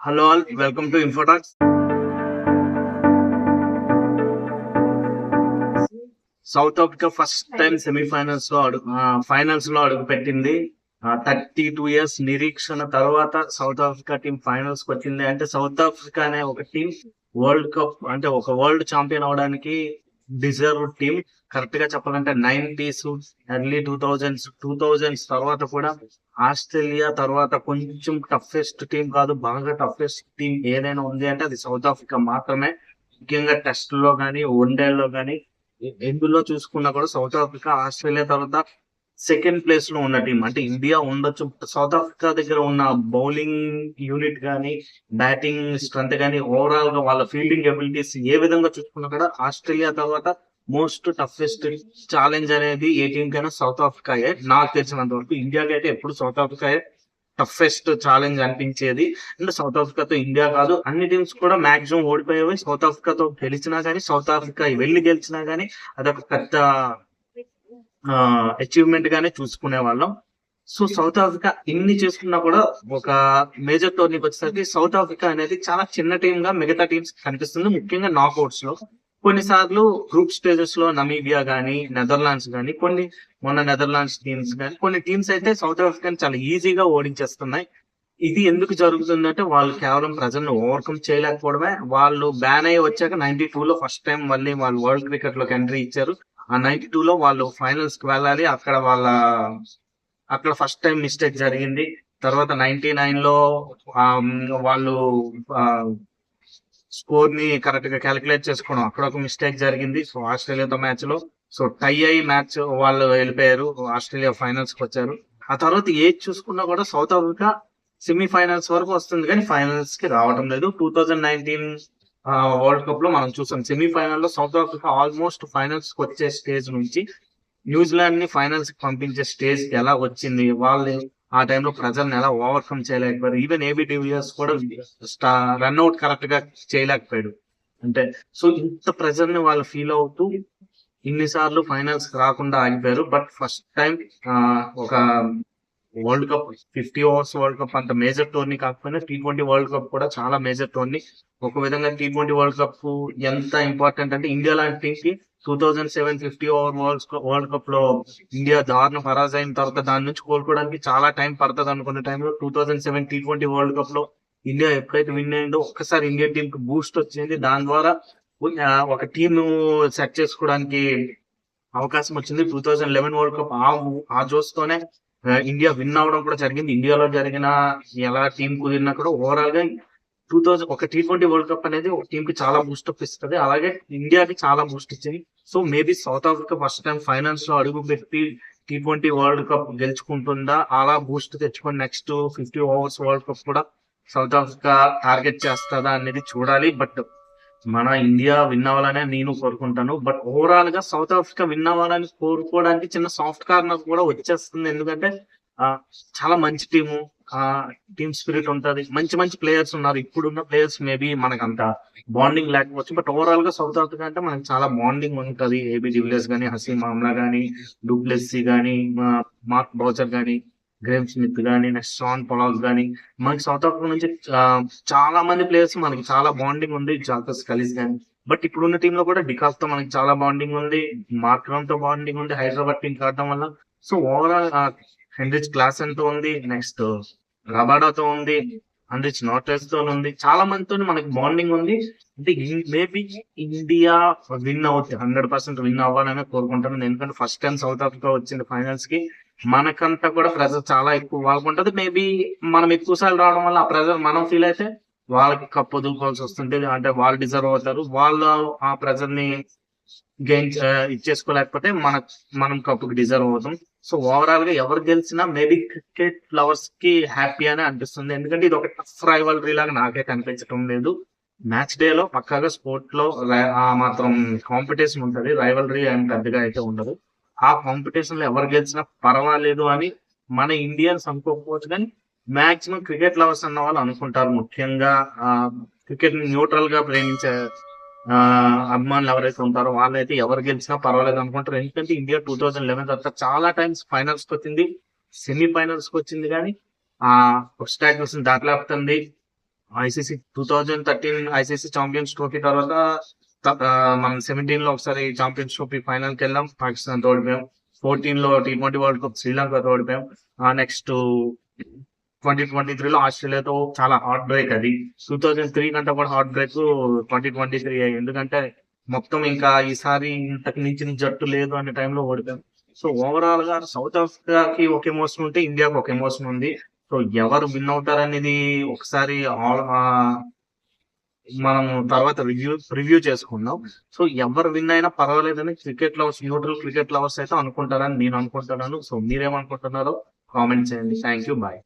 Hello all welcome to info talks South Africa first time సెమీఫైనల్స్లో అడుగు ఫైనల్స్లో అడుగు పెట్టింది. Thirty two years నిరీక్షణ తర్వాత సౌత్ ఆఫ్రికా టీం ఫైనల్స్కి వచ్చింది. అంటే సౌత్ ఆఫ్రికా అనే ఒక టీం వరల్డ్ కప్ అంటే ఒక వరల్డ్ ఛాంపియన్ అవడానికి డిజర్వ్ టీం కరెక్ట్గా చెప్పాలంటే nineties early two thousands two thousands తర్వాత కూడా ఆస్ట్రేలియా తర్వాత కొంచెం టఫెస్ట్ టీం కాదు బాగా టఫెస్ట్ టీం ఏదైనా ఉంది అంటే అది సౌత్ ఆఫ్రికా మాత్రమే. ముఖ్యంగా టెస్ట్లో కానీ వన్డేలో కానీ ఎందులో చూసుకున్నా కూడా సౌత్ ఆఫ్రికా ఆస్ట్రేలియా తర్వాత సెకండ్ ప్లేస్లో ఉన్న టీం అంటే ఇండియా ఉండొచ్చు. సౌత్ ఆఫ్రికా దగ్గర ఉన్న బౌలింగ్ యూనిట్ కానీ బ్యాటింగ్ స్ట్రెంత్ కానీ ఓవరాల్గా వాళ్ళ ఫీల్డింగ్ ఎబిలిటీస్ ఏ విధంగా చూసుకున్నా కూడా ఆస్ట్రేలియా తర్వాత మోస్ట్ టఫెస్ట్ ఛాలెంజ్ అనేది ఏ టీం కైనా సౌత్ ఆఫ్రికాయే. నాకు తెలిసినంత వరకు ఇండియాకి అయితే ఎప్పుడు సౌత్ ఆఫ్రికాయే టఫెస్ట్ ఛాలెంజ్ అనిపించేది. అంటే సౌత్ ఆఫ్రికాతో ఇండియా కాదు అన్ని టీమ్స్ కూడా మాక్సిమం ఓడిపోయేవి. సౌత్ ఆఫ్రికాతో గెలిచినా కానీ సౌత్ ఆఫ్రికా వెళ్ళి గెలిచినా కానీ అదొక పెద్ద అచీవ్మెంట్ గానే చూసుకునే వాళ్ళం. సో సౌత్ ఆఫ్రికా ఇన్ని చేసుకున్నా కూడా ఒక మేజర్ టోర్నీకి వచ్చేసరికి సౌత్ ఆఫ్రికా అనేది చాలా చిన్న టీమ్గా మిగతా టీమ్స్ కనిపిస్తుంది. ముఖ్యంగా నాకౌట్స్లో కొన్నిసార్లు గ్రూప్ స్టేజెస్లో నమీబియా గానీ నెదర్లాండ్స్ గానీ కొన్ని మొన్న నెదర్లాండ్స్ టీమ్స్ గానీ కొన్ని టీమ్స్ అయితే సౌత్ ఆఫ్రికాని చాలా ఈజీగా ఓడించేస్తున్నాయి. ఇది ఎందుకు జరుగుతుందంటే వాళ్ళు కేవలం ప్రజలను ఓవర్కమ్ చేయలేకపోవడమే. వాళ్ళు బ్యాన్ అయ్యి వచ్చాక నైన్టీ టూ లో ఫస్ట్ టైం మళ్ళీ వాళ్ళు వరల్డ్ క్రికెట్లోకి ఎంట్రీ ఇచ్చారు. ఆ నైన్టీ టూ లో వాళ్ళు ఫైనల్స్కి వెళ్ళాలి. అక్కడ వాళ్ళ అక్కడ ఫస్ట్ టైం మిస్టేక్ జరిగింది. తర్వాత నైన్టీ నైన్లో వాళ్ళు స్కోర్ని కరెక్ట్గా క్యాలిక్యులేట్ చేసుకోవడం. అక్కడ ఒక మిస్టేక్ జరిగింది. సో ఆస్ట్రేలియాతో మ్యాచ్లో. సో టై అయ్యి మ్యాచ్ వాళ్ళు వెళ్ళిపోయారు. ఆస్ట్రేలియా ఫైనల్స్కి వచ్చారు. ఆ తర్వాత ఏది చూసుకున్నా కూడా సౌత్ ఆఫ్రికా సెమీఫైనల్స్ వరకు వస్తుంది. కానీ ఫైనల్స్కి రావడం లేదు. టూ థౌజండ్ నైన్టీన్ వరల్డ్ కప్లో మనం చూసాం. సెమీఫైనల్లో సౌత్ ఆఫ్రికా ఆల్మోస్ట్ ఫైనల్స్కి వచ్చే స్టేజ్ నుంచి న్యూజిలాండ్ని ఫైనల్స్కి పంపించే స్టేజ్కి ఎలా వచ్చింది? వాళ్ళు ఆ టైంలో ప్రజల్ని ఎలా ఓవర్కమ్ చేయలేకపోయారు. ఈవెన్ ఏబి డివిలియర్స్ కూడా రన్అట్ కరెక్ట్గా చేయలేకపోయాడు. అంటే సో ఇంత ప్రెజర్ని వాళ్ళు ఫీల్ అవుతూ ఇన్నిసార్లు ఫైనల్స్ రాకుండా ఆగిపోయారు. బట్ ఫస్ట్ టైం ఒక world cup fifty overs world cup అంత మేజర్ టోర్నీ కాకపోయినా టీ ట్వంటీ వరల్డ్ కప్ కూడా చాలా మేజర్ టోర్నీ. ఒక విధంగా టీ ట్వంటీ వరల్డ్ కప్ ఎంత ఇంపార్టెంట్ అంటే ఇండియా లాంటి టీమ్కి two thousand seven fifty over world world కప్లో ఇండియా దారుణ పరాజ్ అయిన తర్వాత దాని నుంచి కోలుకోవడానికి చాలా టైం పడుతుంది అనుకున్న టైంలో two thousand seven T twenty world కప్లో ఇండియా ఎప్పుడైతే విన్ అయిందో ఒక్కసారి ఇండియన్ టీం కి బూస్ట్ వచ్చింది. దాని ద్వారా ఒక టీమ్ సెట్ చేసుకోవడానికి అవకాశం వచ్చింది. Two thousand eleven world cup ఆ ఆ జోస్ తోనే ఇండియా విన్ అవడం కూడా జరిగింది. ఇండియాలో జరిగిన ఎలా టీం కుదిరినా కూడా ఓవరాల్గా టూ థౌజండ్ ఒక టీ ట్వంటీ వరల్డ్ కప్ అనేది ఒక టీం కి చాలా బూస్టప్ ఇస్తుంది. అలాగే ఇండియాకి చాలా బూస్ట్ ఇచ్చింది. So maybe South Africa first time ఫైనల్స్లో అడుగు పెట్టి టీ ట్వంటీ వరల్డ్ కప్ గెలుచుకుంటుందా? అలా బూస్ట్ తెచ్చుకొని next fifty overs world cup కూడా సౌత్ ఆఫ్రికా టార్గెట్ చేస్తుందా అనేది చూడాలి. బట్ మన ఇండియా విన్ అవ్వాలనే నేను కోరుకుంటాను. బట్ ఓవరాల్గా సౌత్ ఆఫ్రికా విన్ అవ్వాలని కోరుకోవడానికి చిన్న సాఫ్ట్ కార్నర్ కూడా వచ్చేస్తుంది. ఎందుకంటే ఆ, చాలా మంచి టీము ఆ టీమ్ స్పిరిట్ ఉంటది. మంచి మంచి ప్లేయర్స్ ఉన్నారు. ఇప్పుడున్న ప్లేయర్స్ మేబీ మనకు అంత బాండింగ్ లేకపోవచ్చు. బట్ ఓవరాల్గా సౌత్ ఆఫ్రికా అంటే మనకి చాలా బాండింగ్ ఉంటది. ఏబి డివిలియర్స్ గానీ హసీమ్ మామ్లా గానీ డూప్లెస్సీ గానీ మార్క్ బౌచర్ గానీ. గ్రేమ్ స్మిత్ కానీ నెక్స్ట్ షాన్ పొలాస్ కానీ మనకి సౌత్ ఆఫ్రికా నుంచి చాలా మంది ప్లేయర్స్ మనకి చాలా బాండింగ్ ఉంది జాకస్ కలిసి కానీ బట్ ఇప్పుడున్న టీమ్లో కూడా డికాస్తో మనకి చాలా బాండింగ్ ఉంది మార్క్రమ్తో బాండింగ్ ఉంది హైదరాబాద్ టీం కావడం వల్ల. సో ఓవరాల్ హెన్రిచ్ క్లాస్తో ఉంది నెక్స్ట్ రబాడాతో ఉంది హెన్రిచ్ నాటెస్తో ఉంది. చాలా మందితో మనకి బాండింగ్ ఉంది. అంటే మేబీ ఇండియా విన్ అవుతుంది హండ్రెడ్ పర్సెంట్ విన్ అవ్వాలని కోరుకుంటాను ఎందుకంటే ఫస్ట్ టైం సౌత్ ఆఫ్రికా వచ్చింది ఫైనల్స్కి. మనకంతా కూడా ప్రెజర్ చాలా ఎక్కువ వాళ్ళకు ఉంటది మేబీ మనం ఎక్కువ సార్లు రావడం వల్ల ఆ ప్రెజర్ మనం ఫీల్ అయితే వాళ్ళకి కప్పు వదులుకోవాల్సి వస్తుంది అంటే వాళ్ళు డిజర్వ్ అవుతారు. వాళ్ళు ఆ ప్రెజర్ని గెయిన్ ఇచ్చేసుకోలేకపోతే మన మనం కప్పుకి డిజర్వ్ అవుతాం. సో ఓవరాల్గా ఎవరు గెలిచినా మేబీ క్రికెట్ లవర్స్కి హ్యాపీ అని అనిపిస్తుంది. ఎందుకంటే ఇది ఒక టఫ్ రైవల్రీ లాగా నాకే కనిపించడం లేదు. మ్యాచ్ డే లో పక్కాగా స్పోర్ట్లో ఆ మాత్రం కాంపిటీషన్ ఉంటది. రైవల్రీ అని పెద్దగా అయితే ఉండదు. ఆ కాంపిటీషన్లో ఎవరు గెలిచినా పర్వాలేదు అని మన ఇండియన్స్ అనుకోకపోవచ్చు కానీ మాక్సిమం క్రికెట్ లవర్స్ అన్న వాళ్ళు అనుకుంటారు ముఖ్యంగా. క్రికెట్ న్యూట్రల్గా ప్రేమించే అభిమానులు ఎవరైతే ఉంటారో వాళ్ళైతే ఎవరు గెలిచినా పర్వాలేదు అనుకుంటారు. ఎందుకంటే ఇండియా టూ థౌజండ్ లెవెన్ తర్వాత చాలా టైమ్స్ ఫైనల్స్కి వచ్చింది సెమీ ఫైనల్స్కి వచ్చింది కానీ ఆ status దాటలేపుతుంది ICC two thousand thirteen ICC champions trophy తర్వాత మనం సెవెంటీన్లో ఒకసారి ఛాంపియన్స్ ట్రోఫీ ఫైనల్కి వెళ్ళాం పాకిస్తాన్ తోడిపోయాం ఫోర్టీన్లో T twenty world cup Sri Lanka తోడిపోయాం ఆ నెక్స్ట్ ట్వంటీ ట్వంటీ త్రీ లో ఆస్ట్రేలియాతో చాలా హార్ట్ బ్రేక్ అది. టూ థౌజండ్ త్రీ కంటే కూడా heart break twenty twenty three ఎందుకంటే మొత్తం ఇంకా ఈసారి ఇంతకు మించిన జట్టు లేదు అనే టైంలో ఓడిపోయాం. సో ఓవరాల్గా సౌత్ ఆఫ్రికాకి ఒక ఎమోషన్ ఉంటే ఇండియాకి ఒక ఎమోషన్ ఉంది. సో ఎవరు విన్ అవుతారు అనేది ఒకసారి ఆల్- మనం తర్వాత రివ్యూ రివ్యూ చేసుకుందాం. సో ఎవరు విన్ అయినా పర్వాలేదని cricket lovers neutral cricket lovers అయితే అనుకుంటారని నేను అనుకుంటున్నాను. సో మీరేమనుకుంటున్నారో కామెంట్ చేయండి. Thank you bye